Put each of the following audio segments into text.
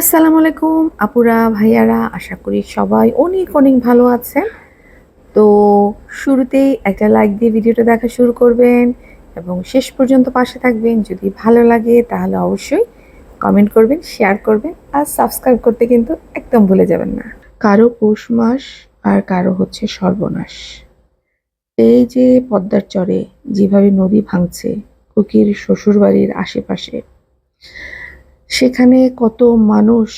আসসালামু আলাইকুম, আপুরা, ভাইয়ারা, আশা করি সবাই অনেক অনেক ভালো আছেন। তো শুরুতেই একটা লাইক দিয়ে ভিডিওটা দেখা শুরু করবেন এবং শেষ পর্যন্ত পাশে থাকবেন। যদি ভালো লাগে তাহলে অবশ্যই কমেন্ট করবেন শেয়ার করবেন আর সাবস্ক্রাইব করতে কিন্তু একদম ভুলে যাবেন না। কারও পৌষ মাস আর কারও হচ্ছে সর্বনাশ। এই যে পদ্মার চরে যেভাবে নদী ভাঙছে, কুকির শ্বশুরবাড়ির আশেপাশে সেখানে কত মানুষ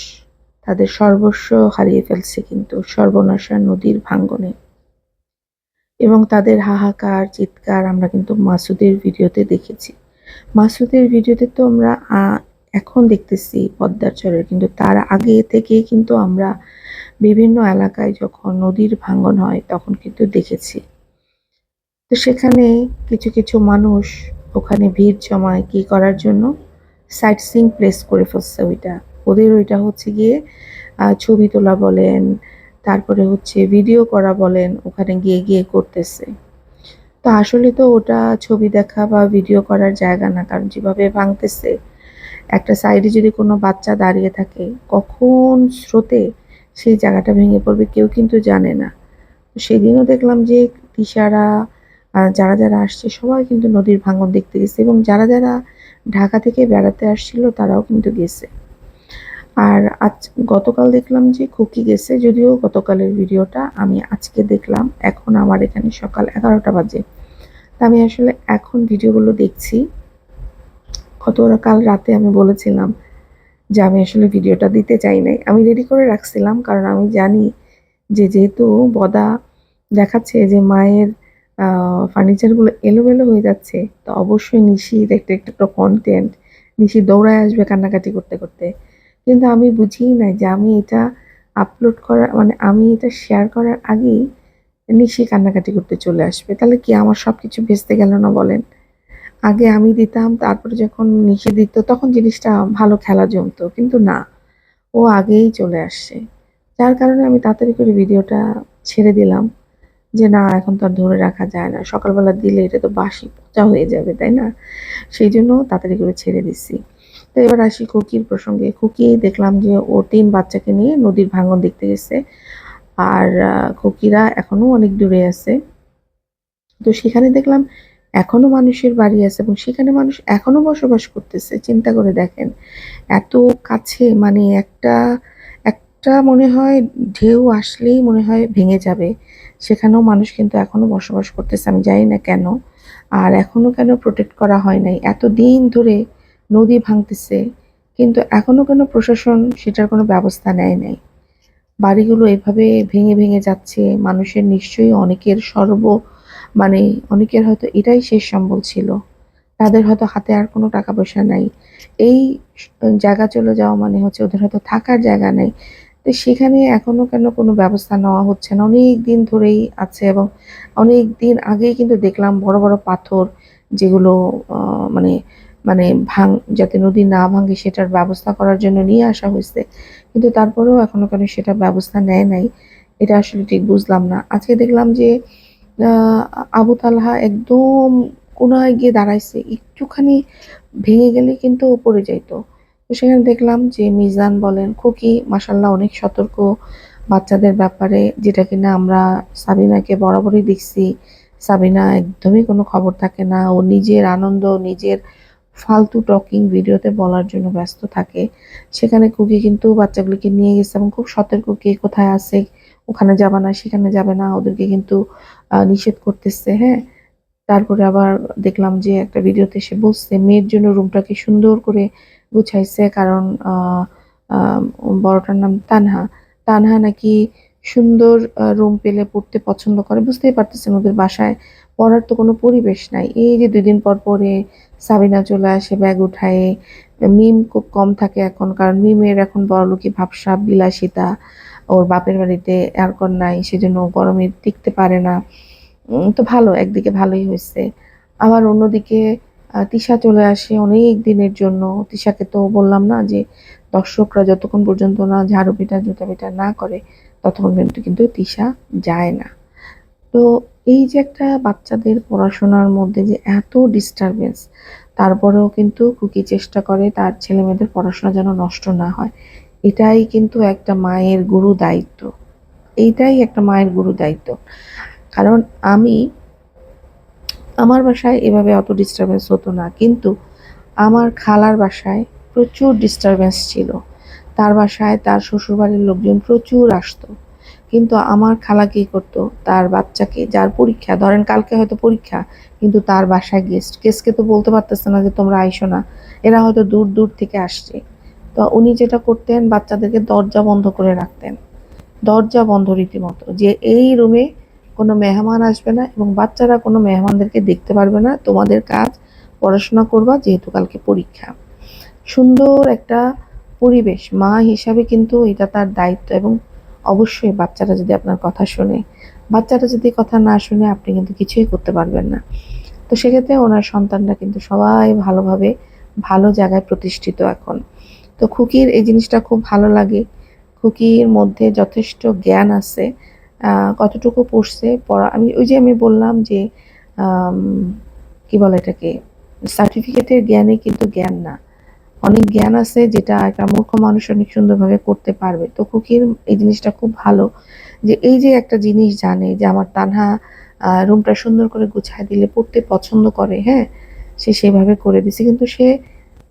তাদের সর্বস্ব হারিয়ে ফেলছে কিন্তু সর্বনাশা নদীর ভাঙ্গনে। এবং তাদের হাহাকার, চিৎকার আমরা কিন্তু মাসুদের ভিডিওতে দেখেছি। মাসুদের ভিডিওতে তো আমরা এখন দেখতেছি পদ্মার চরের কিন্তু তার আগে থেকেই কিন্তু আমরা বিভিন্ন এলাকায় যখন নদীর ভাঙ্গন হয় তখন কিন্তু দেখেছি। তো সেখানে কিছু কিছু মানুষ ওখানে ভিড় জমায় কি করার জন্য? সাইট সিং প্লেস করে ফেলছে ওইটা। ওদের ওইটা হচ্ছে গিয়ে ছবি তোলা বলেন তারপরে হচ্ছে ভিডিও করা বলেন ওখানে গিয়ে গিয়ে করতেছে। তো আসলে তো ওটা ছবি দেখা বা ভিডিও করার জায়গা না কারণ যেভাবে ভাঙতেছে একটা সাইডে যদি কোনো বাচ্চা দাঁড়িয়ে থাকে কখন স্রোতে সেই জায়গাটা ভেঙে পড়বে কেউ কিন্তু জানে না। সেদিনও দেখলাম যে আহ, যারা যারা আসছে সবাই কিন্তু নদীর ভাঙন দেখতে গেছে এবং যারা যারা ঢাকা থেকে বেড়াতে আসছিল, তারাও কিন্তু গেছে। আর আজ গতকাল দেখলাম যে খুকি গেছে, যদিও গতকালের ভিডিওটা আমি আজকে দেখলাম, এখন আমার এখানে সকাল এগারোটা বাজে। তা আমি আসলে এখন ভিডিওগুলো দেখছি। গতকাল রাতে আমি বলেছিলাম যে আমি আসলে ভিডিওটা দিতে চাই নাই। আমি রেডি করে রাখছিলাম, কারণ আমি জানি যে যেহেতু বদা দেখাচ্ছে যে মায়ের ফার্নিচারগুলো এলোমেলো হয়ে যাচ্ছে, তো অবশ্যই নিশির একটা একটা একটা কন্টেন্ট নিশি দৌড়ায় আসবে কান্নাকাটি করতে করতে। কিন্তু আমি বুঝিই নাই যে আমি এটা আপলোড করার মানে আমি এটা শেয়ার করার আগেই নিশি কান্নাকাটি করতে চলে আসবে। তাহলে কি আমার সব কিছু ভেস্তে গেল না বলেন? আগে আমি দিতাম, তারপরে যখন নিশি দিত, তখন জিনিসটা ভালো খেলা জমতো, কিন্তু না, ও আগেই চলে আসছে। যার কারণে আমি তাড়াতাড়ি করে ভিডিওটা ছেড়ে দিলাম। যে না, এখন তো আর ধরে রাখা যায় না। সকালবেলা দিলে এটা তো বাসি পচা হয়ে যাবে, তাই না? সেই জন্য তাড়াতাড়ি করে ছেড়ে দিচ্ছি তো এবার আসি খুকির প্রসঙ্গে। খুকি, দেখলাম যে ও তিন বাচ্চাকে নিয়ে নদীর ভাঙন দেখতে গেছে। আর খুকিরা এখনও অনেক দূরে আছে। তো সেখানে দেখলাম এখনও মানুষের বাড়ি আছে এবং সেখানে মানুষ এখনও বসবাস করতেছে। চিন্তা করে দেখেন। এত কাছে মানে একটা একটা মনে হয় ঢেউ আসলেই মনে হয় ভেঙে যাবে। সেখানেও মানুষ কিন্তু এখনও বসবাস করতেছে, আমি জানি না কেন। আর এখনও কেন প্রোটেক্ট করা হয় নাই? এত দিন ধরে নদী ভাঙতেছে, কিন্তু এখনও কেন প্রশাসন সেটার কোনো ব্যবস্থা নেয় নাই? বাড়িগুলো এভাবে ভেঙে ভেঙে যাচ্ছে, মানুষের নিশ্চয়ই অনেকের সর্ব মানে অনেকের হয়তো এটাই শেষ সম্বল ছিল। তাদের হয়তো হাতে আর কোনো টাকা পয়সা নাই। এই জায়গা চলে যাওয়া মানে হচ্ছে ওদের হয়তো থাকার জায়গা নেই। তো সেখানে এখনও কেন কোনো ব্যবস্থা নেওয়া হচ্ছে না? অনেক দিন ধরেই আছে এবং অনেক দিন আগেই কিন্তু দেখলাম বড় বড় পাথর যেগুলো মানে মানে ভাঙ, যাতে নদী না ভাঙে সেটার ব্যবস্থা করার জন্য নিয়ে আসা হয়েছে। কিন্তু তারপরেও এখনও কেন সেটা ব্যবস্থা নেয় নাই, এটা আসলে ঠিক বুঝলাম না। আজকে দেখলাম যে আবু তালহা একদম কোনায় গিয়ে দাঁড়াইছে, একটুখানি ভেঙে গেলে কিন্তু পড়ে যাইতো। তো সেখানে দেখলাম যে মিজান বলেন, খুকি মাসাল্লাহ অনেক সতর্ক বাচ্চাদের ব্যাপারে, যেটা কিনা আমরা সাবিনাকে বরাবরই দেখছি। সাবিনা একদমই কোনো খবর থাকে না, ও নিজের আনন্দ, নিজের ফালতু টকিং ভিডিওতে বলার জন্য ব্যস্ত থাকে। সেখানে কুকি কিন্তু বাচ্চাগুলিকে নিয়ে গেছে এবং খুব সতর্ক, কে কোথায় আছে, ওখানে যাবে না, সেখানে যাবে না, ওদেরকে কিন্তু নিষেধ করতেছে হ্যাঁ? তারপরে আবার দেখলাম যে একটা ভিডিওতে সে বলছে, মেয়ের জন্য রুমটাকে সুন্দর করে গুছাইছে কারণ বড়টার নাম তানহা। তানহা নাকি সুন্দর রুম পেলে পড়তে পছন্দ করে, বুঝতেই পারতেছেন ওদের বাসায় পড়ার তো কোনো পরিবেশ নাই। এই যে দুদিন পর পরে সাবিনা চলে আসে ব্যাগ উঠায়, মিম খুব কম থাকে এখন, কারণ মিমের এখন বড়লোকি ভাবসাব, বিলাসিতা, ওর বাপের বাড়িতে এয়ারকন নাই, সেজন্য গরমে টিকতে পারে না। তো ভালো, একদিকে ভালোই হয়েছে। আবার অন্যদিকে তিশা চলে আসে অনেক দিনের জন্য। তিশাকে তো বললাম না যে দর্শকরা যতক্ষণ পর্যন্ত না ঝাড়ু পিটা, জুতা পিটা না করে, ততক্ষণ পর্যন্ত কিন্তু তিশা যায় না। তো এই যে একটা বাচ্চাদের পড়াশোনার মধ্যে যে এত ডিস্টারবেন্স তারপরেও কিন্তু কুকি চেষ্টা করে তার ছেলে মেয়েদের পড়াশোনা যেন নষ্ট না হয়। এটাই কিন্তু একটা মায়ের গুরু দায়িত্ব। এইটাই একটা মায়ের গুরু দায়িত্ব। কারণ আমি আমার বাসায় এভাবে অত ডিস্টারবেন্স হতো না। কিন্তু আমার খালার বাসায় প্রচুর ডিস্টারবেন্স ছিল। তার বাসায় তার শ্বশুরবাড়ির লোকজন প্রচুর আসতো। কিন্তু আমার খালা কী করতো? তার বাচ্চাকে যার পরীক্ষা, ধরেন কালকে হয়তো পরীক্ষা, কিন্তু তার বাসায় গেস্ট গেস্টকে তো বলতে পারতেছে না যে তোমরা আইসো না। এরা হয়তো দূর দূর থেকে আসছে। তো উনি যেটা করতেন, বাচ্চাদেরকে দরজা বন্ধ করে রাখতেন। দরজা বন্ধ রীতিমতো। যে এই রুমে কোনো মেহমান আসবে না এবং বাচ্চারা কোনো মেহমানদেরকে দেখতে পারবে না। তোমাদের কাজ পড়াশোনা করবা যেহেতু কালকে পরীক্ষা। সুন্দর একটা পরিবেশ। মা হিসাবে কিন্তু এটা তার দায়িত্ব এবং অবশ্যই বাচ্চারা যদি আপনার কথা শোনে, বাচ্চারা যদি কথা না শুনে আপনি কিন্তু কিছুই করতে পারবেন না। তো সেক্ষেত্রে ওনার সন্তানরা কিন্তু সবাই ভালোভাবে ভালো জায়গায় প্রতিষ্ঠিত এখন। তো খুকির এই জিনিসটা খুব ভালো লাগে। খুকির মধ্যে যথেষ্ট জ্ঞান আছে। কতটুকু পড়ছে পড়া, আমি ওই যে আমি বললাম যে কি বলে এটাকে সার্টিফিকেটের জ্ঞানে কিন্তু জ্ঞান না। অনেক জ্ঞান আছে যেটা একটা মূর্খ মানুষ অনেক সুন্দরভাবে করতে পারবে। তো খুকির এই জিনিসটা খুব ভালো যে, এই যে একটা জিনিস জানে যে, আমার তানহা রুমটা সুন্দর করে গুছায় দিলে, পড়তে পছন্দ করে হ্যাঁ সে সেভাবে করে দিছে। কিন্তু সে,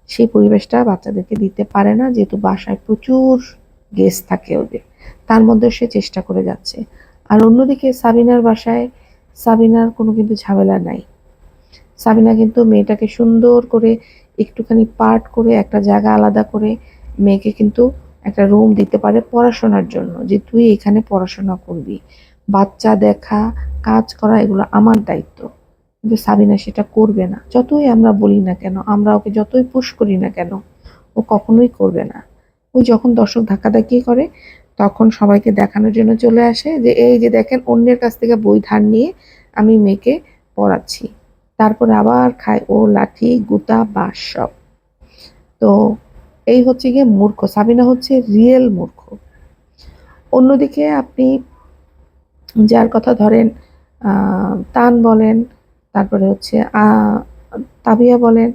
সেই পরিবেশটা বাচ্চাদেরকে দিতে পারে না। যেহেতু বাসায় প্রচুর গেস্ট থাকে ওদের। তার মধ্যে সে চেষ্টা করে যাচ্ছে। আর অন্যদিকে সাবিনার বাসায় সাবিনার কোনো কিন্তু ঝামেলা নাই। সাবিনা কিন্তু মেয়েটাকে সুন্দর করে একটুখানি পার্ট করে একটা জায়গা আলাদা করে মেয়েকে কিন্তু একটা রুম দিতে পারে পড়াশোনার জন্য যে তুই এখানে পড়াশোনা করবি। বাচ্চা দেখা, কাজ করা এগুলো আমার দায়িত্ব। কিন্তু সাবিনা সেটা করবে না। যতই আমরা বলি না কেন, আমরা ওকে যতই পুশ করি না কেন, ও কখনোই করবে না। ওই যখন দর্শক ধাক্কাধাক্কি করে, তখন সবাইকে দেখানোর জন্য চলে আসে যে, এই যে দেখেন, অন্যের কাছ থেকে বই ধার নিয়ে আমি মেয়েকে পড়াচ্ছি। তারপরে আবার খায় ও লাঠি, গুতা, বাঁশ সব। তো এই হচ্ছে গিয়ে মূর্খ। সাবিনা হচ্ছে রিয়েল মূর্খ। অন্যদিকে আপনি যার কথা ধরেন তান বলেন, তারপরে হচ্ছে তাবিয়া বলেন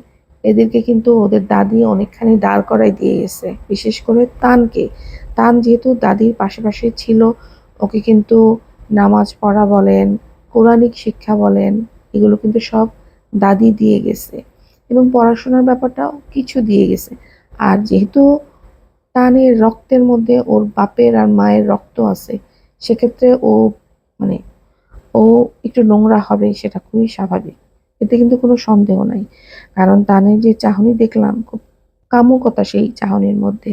এদেরকে কিন্তু ওদের দাদি অনেকখানি দাঁড় করাই দিয়ে গেছে। বিশেষ করে তানকে। তান যেহেতু দাদির পাশাপাশি ছিল, ওকে কিন্তু নামাজ পড়া বলেন কোরআনিক শিক্ষা বলেন, এগুলো কিন্তু সব দাদি দিয়ে গেছে। এবং পড়াশোনার ব্যাপারটাও কিছু দিয়ে গেছে। আর যেহেতু তানের রক্তের মধ্যে ওর বাপের আর মায়ের রক্ত আছে, সেক্ষেত্রে ও মানে ও একটু নোংরা হবে, সেটা খুবই স্বাভাবিক। এতে কিন্তু কোনো সন্দেহ নাই। কারণ তানের যে চাহনি দেখলাম, খুব কামুকতা সেই চাহনির মধ্যে।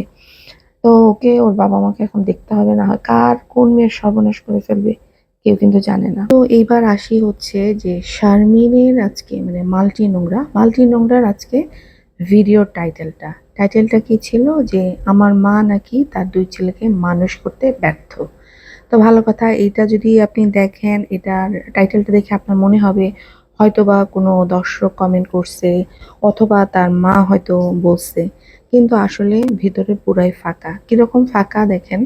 তো ওকে ওর বাবা মাকে এখন দেখতে হবে, না হয় কার কোন মেয়ের সর্বনাশ করে ফেলবে, কেউ কিন্তু জানে না। তো এইবার আসি হচ্ছে যে শারমিনের আজকে মানে মাল্টি নোংরা, মাল্টি নোংরার আজকে ভিডিওর টাইটেলটা টাইটেলটা কি ছিল? যে আমার মা নাকি তার দুই ছেলেকে মানুষ করতে ব্যর্থ। তো ভালো কথা, এইটা যদি আপনি দেখেন, এটার টাইটেলটা দেখে আপনার মনে হবে হয়তো বা কোনো দর্শক কমেন্ট করছে, অথবা তার মা হয়তো বলছে। কিন্তু আসলে ভিতরে পুরাই ফাঁকা। কীরকম ফাঁকা দেখেন?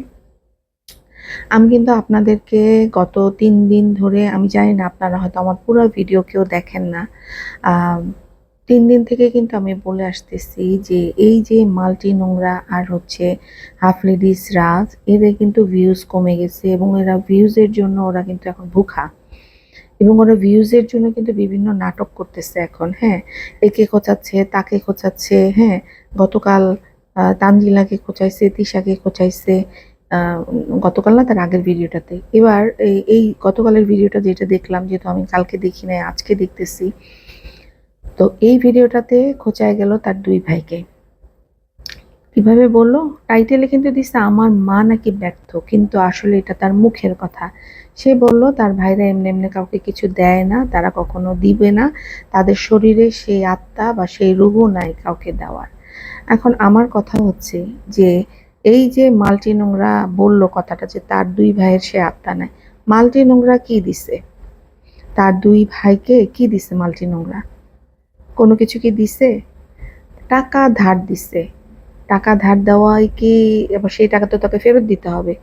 আমি কিন্তু আপনাদেরকে গত তিন দিন ধরে, আমি জানি না আপনারা হয়তো আমার পুরো ভিডিও কেউ দেখেন না। তিন দিন থেকে কিন্তু আমি বলে আসতেছি যে এই যে মাল্টি নোংরা আর হচ্ছে হাফ লেডিস রাজ, এদের কিন্তু ভিউজ কমে গেছে এবং এরা ভিউজের জন্য ওরা কিন্তু এখন ভুখা। এবং ওরা ভিউজের জন্য কিন্তু বিভিন্ন নাটক করতেছে এখন হ্যাঁ? একে খোঁচাচ্ছে, তাকে খোঁচাচ্ছে হ্যাঁ? গতকাল তানজিলাকে খোঁচাইছে, তিশাকে খোঁচাইছে গতকাল না তার আগের ভিডিওটাতে। এবার এই গতকালের ভিডিওটা যেটা দেখলাম, যেহেতু আমি কালকে দেখি নাই, আজকে দেখতেছি। তো এই ভিডিওটাতে খোঁচায় গেল তার দুই ভাইকে। কীভাবে বলল? টাইটেলে কিন্তু দিছে, আমার মা নাকি ব্যর্থ। কিন্তু আসলে এটা তার মুখের কথা। সে বলল, তার ভাইরা এমনি এমনি কাউকে কিছু দেয় না, তারা কখনো দিবে না। তাদের শরীরে সেই আত্মা বা সেই রুহু নাই কাউকে দেওয়ার। এখন আমার কথা হচ্ছে যে, এই যে মাল্টি নোংরা বলল কথাটা যে তার দুই ভাইয়ের সে আত্মা নাই, মাল্টি নোংরা কি দিছে? তার দুই ভাইকে কি দিছে মাল্টি নোংরা? কোনো কিছু কি দিছে? টাকা ধার দিছে। টাকা ধার দেওয়ায় কি এবার সেই টাকা তো তাকে ফেরত দিতে হবে।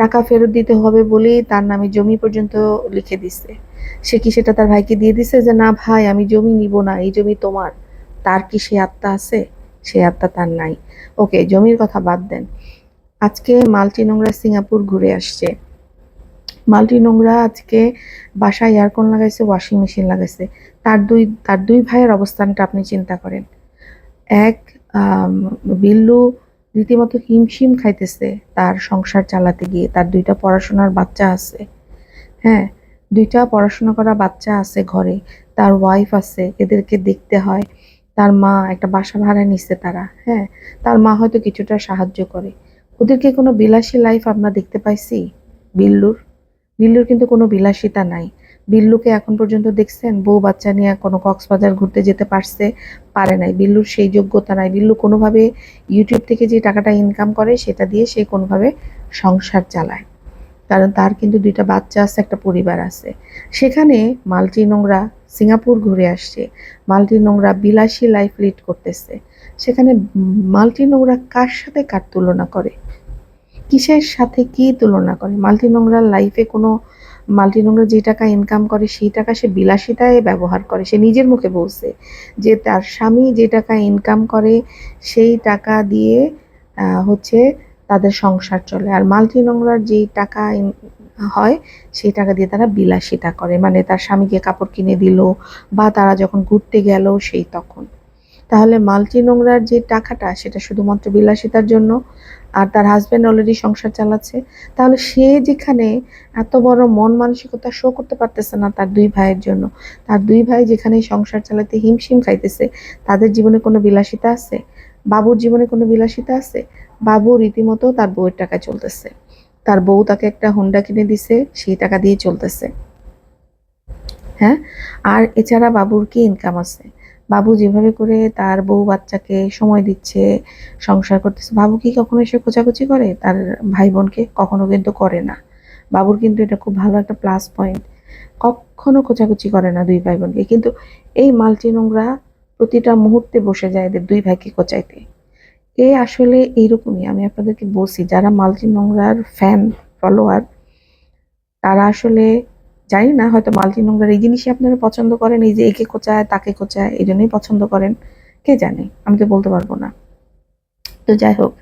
টাকা ফেরত দিতে হবে বলেই তার নামে জমি পর্যন্ত লিখে দিছে। সে কি সেটা তার ভাইকে দিয়ে দিছে যে, না ভাই, আমি জমি নিব না, এই জমি তোমার। তার কি সে আত্মা আছে? সে আত্মা তার নাই। ওকে, জমির কথা বাদ দেন। আজকে মাল্টি নোংরা সিঙ্গাপুর ঘুরে আসছে। মাল্টি নোংরা আজকে বাসায় এয়ারকন লাগাইছে, ওয়াশিং মেশিন লাগাইছে। তার দুই তার দুই ভাইয়ের অবস্থানটা আপনি চিন্তা করেন। এক বিল্লু রীতিমতো হিমশিম খাইতেছে তার সংসার চালাতে গিয়ে। তার দুইটা পড়াশোনার বাচ্চা আছে। হ্যাঁ দুইটা পড়াশোনা করা বাচ্চা আছে ঘরে। তার ওয়াইফ আছে, এদেরকে দেখতে হয়। তার মা একটা বাসা ভাড়া নিচ্ছে তারা। হ্যাঁ তার মা হয়তো কিছুটা সাহায্য করে। ওদেরকে কোনো বিলাসী লাইফ আমরা দেখতে পাইছি? বিল্লুর? বিল্লুর কিন্তু কোনো বিলাসিতা নাই। বিল্লুকে এখন পর্যন্ত দেখছেন? বউ বাচ্চা নিয়ে কোনো কক্সবাজার ঘুরতে যেতে পারছে, পারে নাই। বিল্লুর সেই যোগ্যতা নাই। বিল্লু কোনোভাবে ইউটিউব থেকে যে টাকাটা ইনকাম করে, সেটা দিয়ে সে কোনোভাবে সংসার চালায়। কারণ তার কিন্তু দুইটা বাচ্চা আছে, একটা পরিবার আছে। সেখানে মাল্টি নোংরা সিঙ্গাপুর ঘুরে আসছে। মাল্টি নোংরা বিলাসী লাইফ লিড করতেছে। সেখানে মাল্টি নোংরা কার সাথে কার তুলনা করে? কিসের সাথে কি তুলনা করে? মাল্টি নোংরার লাইফে কোনো মাল্টি নোংরা যে টাকা ইনকাম করে, সেই টাকা সে বিলাসিতায় ব্যবহার করে। সে নিজের মুখে বলছে যে তার স্বামী যে টাকা ইনকাম করে, সেই টাকা দিয়ে হচ্ছে তাদের সংসার চলে। আর মাল্টি নোংরার যে টাকা হয়, সেই টাকা দিয়ে তারা বিলাসিতা করে। মানে তার স্বামীকে কাপড় কিনে দিল বা তারা যখন ঘুরতে গেল, সেই তখন। তাহলে মাল্টি নোংরার যে টাকাটা, সেটা শুধুমাত্র বিলাসিতার জন্য আর তার হাজবেন্ড অলরেডি সংসার চালাচ্ছে, তাহলে সে যেখানে এত বড় মন মানসিকতা শো করতে পারতেছে না তার দুই ভাইয়ের জন্য। তার দুই ভাই যেখানে সংসার চালাতে হিমশিম খাইতেছে, তাদের জীবনে কোনো বিলাসিতা আছে? বাবুর জীবনে কোনো বিলাসিতা আছে? বাবু রীতিমতো তার বউয়ের টাকায় চলতেছে। তার বউ তাকে একটা হোন্ডা কিনে দিছে, সেই টাকা দিয়ে চলতেছে। হ্যাঁ? আর এছাড়া বাবুর কি ইনকাম আছে? বাবু যেভাবে করে তার বউ বাচ্চাকে সময় দিচ্ছে, সংসার করতেছে, বাবু কি কখনো এসে খোঁচাখুচি করে? তার ভাই বোনকে কখনো কিন্তু করে না। বাবুর কিন্তু এটা খুব ভালো একটা প্লাস পয়েন্ট কখনো খোঁচাখুচি করে না দুই ভাই বোনকে কিন্তু এই মাল্টি নোংরা প্রতিটা মুহূর্তে বসে যায় এদের দুই ভাইকে কোচাইতে এ আসলে এইরকমই, আমি আপনাদেরকে বলছি, যারা মাল্টি নোংরার ফ্যান ফলোয়ার তারা আসলে জানি না, হয়তো মাল্টি নোংরার এই জিনিসই আপনারা পছন্দ করেন, এই যে একে কোচায় তাকে কোচায় এই জন্যই পছন্দ করেন। কে জানে, আমি তো বলতে পারব না। তো যাই হোক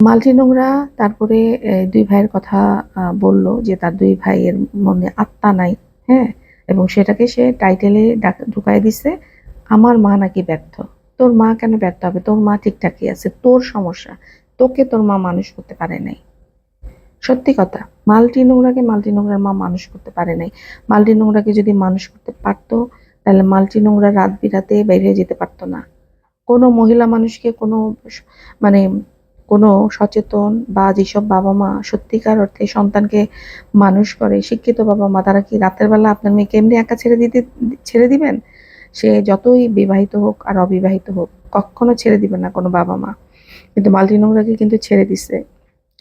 মাল্টি নোংরা, তারপরে দুই ভাইয়ের কথা বলল যে তার দুই ভাইয়ের মনে আত্মা নাই হ্যাঁ? এবং সেটাকে সে টাইটেলে ঢুকাই দিছে, আমার মা নাকি ব্যর্থ? তোর মা কেন ব্যর্থ হবে? তোর মা ঠিকঠাকই আছে, তোর সমস্যা। তোকে তোর মা মানুষ করতে পারে নাই। সত্যি কথা, মাল্টি নোংরাকে মাল্টি নোংরার মা মানুষ করতে পারে নাই। মাল্টি নোংরাকে যদি মানুষ করতে পারতো, তাহলে মাল্টি নোংরা রাত বিরাতে বেরিয়ে যেতে পারতো না। কোনো মহিলা মানুষকে কোনো মানে কোনো সচেতন বা যেসব বাবা মা সত্যিকার অর্থে সন্তানকে মানুষ করে, শিক্ষিত বাবা মা, তারা কি রাতের বেলা আপনার মেয়েকে এমনি একা ছেড়ে দিতে, ছেড়ে দিবেন? সে যতই বিবাহিত হোক আর অবিবাহিত হোক, কখনো ছেড়ে দিবে না কোনো বাবা মা। কিন্তু মাল্টি নোংরাকে কিন্তু ছেড়ে দিছে।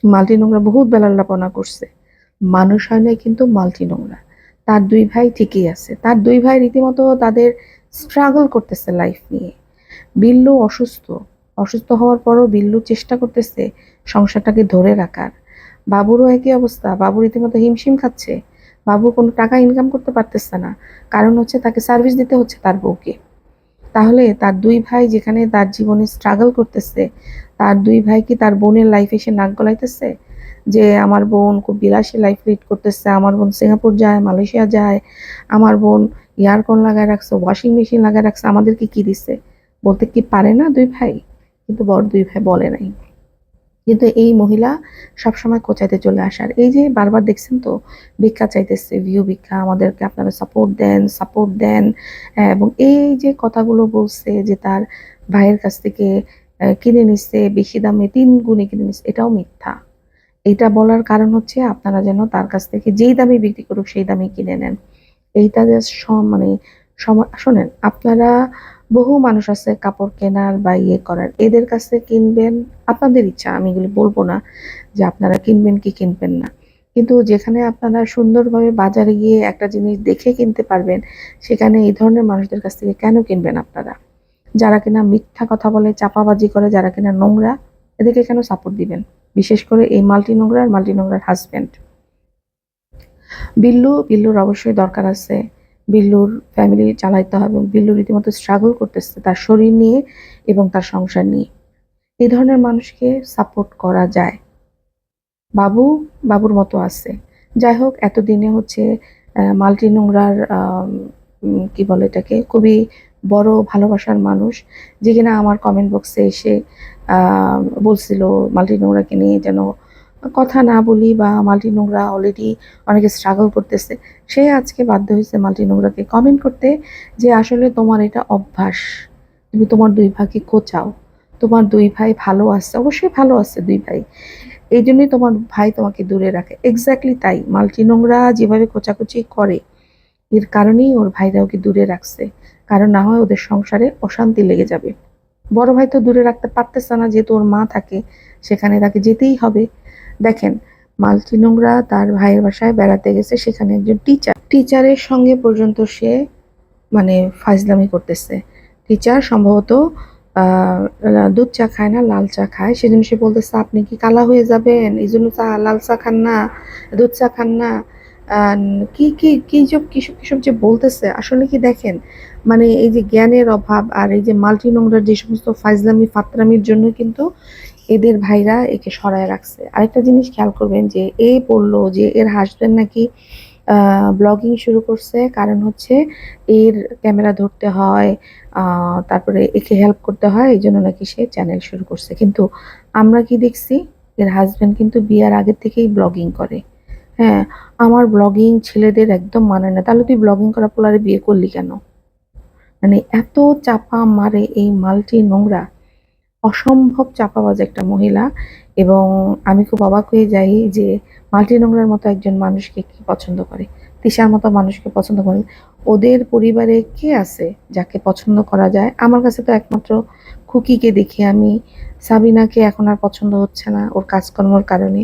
মাল্টি নোংরা বহুত বেলাল্লাপনা করছে। মানুষ হয় না কিন্তু মাল্টি নোংরা। তার দুই ভাই ঠিকই আছে। তার দুই ভাই রীতিমতো তাদের স্ট্রাগল করতেছে লাইফ নিয়ে। বিল্লু অসুস্থ। অসুস্থ হওয়ার পরও বিল্লু চেষ্টা করতেছে সংসারটাকে ধরে রাখার। বাবুরও একই অবস্থা। বাবু রীতিমতো হিমশিম খাচ্ছে। বাবু কোনো টাকা ইনকাম করতে পারতেছে না। কারণ হচ্ছে তাকে সার্ভিস দিতে হচ্ছে তার বউকে। তাহলে তার দুই ভাই যেখানে তার জীবনে স্ট্রাগল করতেছে, তার দুই ভাই কি তার বোনের লাইফে এসে নাক গলাইতেছে? যে আমার বোন খুব বিলাসী লাইফ লিড করতেছে, আমার বোন সিঙ্গাপুর যায়, মালয়েশিয়া যায়, আমার বোন ইয়ারকন লাগায় রাখছে ওয়াশিং মেশিন লাগায় রাখছে, আমাদেরকে কি দিছে? বলতে কি পারে না দুই ভাই? কিন্তু বড় দুই ভাই বলে নাই। কিন্তু এই মহিলা সবসময় কোচাইতে চলে আসার এই যে বারবার দেখছেন তো ভিক্ষা চাইতেছে ভিউ ভিক্ষা আমাদেরকে আপনারা সাপোর্ট দেন সাপোর্ট দেন। হ্যাঁ, এবং এই যে কথাগুলো বলছে যে তার ভাইয়ের কাছ থেকে কিনে নিচ্ছে বেশি দামে তিন গুণে কিনে নিচ্ছে এটাও মিথ্যা। এটা বলার কারণ হচ্ছে আপনারা যেন তার কাছ থেকে যেই দামে বিক্রি করুক সেই দামে কিনে নেন। এইটা জাস্ট মানে শোনেন আপনারা বহু মানুষ আছে কাপড় কেনার বা ইয়ে করার। এদের কাছে কিনবেন, আপনাদের ইচ্ছা, আমি এগুলি বলব না যে আপনারা কিনবেন কি কিনবেন না। কিন্তু যেখানে আপনারা সুন্দরভাবে বাজারে গিয়ে একটা জিনিস দেখে কিনতে পারবেন, সেখানে এই ধরনের মানুষদের কাছ থেকে কেন কিনবেন আপনারা? যারা কিনা মিথ্যা কথা বলে, চাপাবাজি করে, যারা কিনা নোংরা, এদেরকে কেন সাপোর্ট দিবেন? বিশেষ করে এই মাল্টি নোংরা আর মাল্টি নোংরার হাজবেন্ড বিল্লু, বিল্লুর অবশ্যই দরকার আছে। বিল্লুর ফ্যামিলি চালাইতে হবে বিল্লু রীতিমতো স্ট্রাগল করতেছে তার শরীর নিয়ে এবং তার সংসার নিয়ে। এই ধরনের মানুষকে সাপোর্ট করা যায়। বাবু, বাবুর মতো আছে। যাই হোক, এতদিনে হচ্ছে মাল্টি নোংরার কি বলে এটাকে, খুবই বড় ভালোবাসার মানুষ, যে কিনা আমার কমেন্ট বক্সে এসে বলছিল মাল্টি নোংরাকে নিয়ে যেন কথা না বলি বা মাল্টি নোংরা অলরেডি অনেকে স্ট্রাগল করতেছে, সে আজকে বাধ্য হয়েছে মাল্টি নোংরাকে কমেন্ট করতে যে আসলে তোমার এটা অভ্যাস। তুমি তোমার দুই ভাইকে কোচাও তোমার দুই ভাই ভালো আছে, অবশ্যই ভালো আছে দুই ভাই। এই জন্যই তোমার ভাই তোমাকে দূরে রাখে। এক্স্যাক্টলি তাই। মাল্টি নোংরা যেভাবে কোচাকুচি করে, এর কারণেই ওর ভাইরা ওকে দূরে রাখছে। কারণ না হয় ওদের সংসারে অশান্তি লেগে যাবে। বড় ভাই তো দূরে রাখতে পারতেছে না, যেহেতু ওর মা থাকে, সেখানে তাকে যেতেই হবে। দেখেন, মালতি নোংরা তার ভাইয়ের বাসায় বেড়াতে গেছে, সেখানে একজন টিচার টিচারের সঙ্গে পর্যন্ত সে মানে ফাজলামি করতেছে। টিচার সম্ভবত দুধ চা খায় না, লাল চা খায়। সেজন্য সে বলতেছে, আপনি কি কালা হয়ে যাবেন? এই জন্য চা, লাল চা খান না, দুধ চা খান না। কি কি কি সব কিসব কিসব যে বলতেছে, আসলে কি দেখেন? মানে এই যে জ্ঞানের অভাব আর এই যে মাল্টি নোংরার যে সমস্ত ফাজলামি, ফাতরামির জন্য কিন্তু এদের ভাইরা একে সরায় রাখছে। আরেকটা জিনিস খেয়াল করবেন যে, এ বলল যে, এর হাজবেন্ড নাকি ব্লগিং শুরু করছে। কারণ হচ্ছে, এর ক্যামেরা ধরতে হয় তারপরে একে হেল্প করতে হয়। এই জন্য নাকি সে চ্যানেল শুরু করছে। কিন্তু আমরা কি দেখছি? এর হাজবেন্ড কিন্তু বিয়ার আগে থেকেই ব্লগিং করে। হ্যাঁ আমার ব্লগিং ছেলেদের একদম মানে না। তাহলে তুই ব্লগিং করা পোলারে বিয়ে করলি কেন? মানে এত চাপা মারে এই মালটি নোংরা। অসম্ভব চাপাবাজ একটা মহিলা এবং আমি খুব অবাক হয়ে যাই যে মাল্টি নোংরার মতো একজন মানুষকে কি পছন্দ করে। তিশার মতো মানুষকে পছন্দ করে। ওদের পরিবারে কে আছে যাকে পছন্দ করা যায়? আমার কাছে তো একমাত্র খুকিকে দেখি আমি সাবিনাকে এখন আর পছন্দ হচ্ছে না ওর কাজকর্মর কারণে।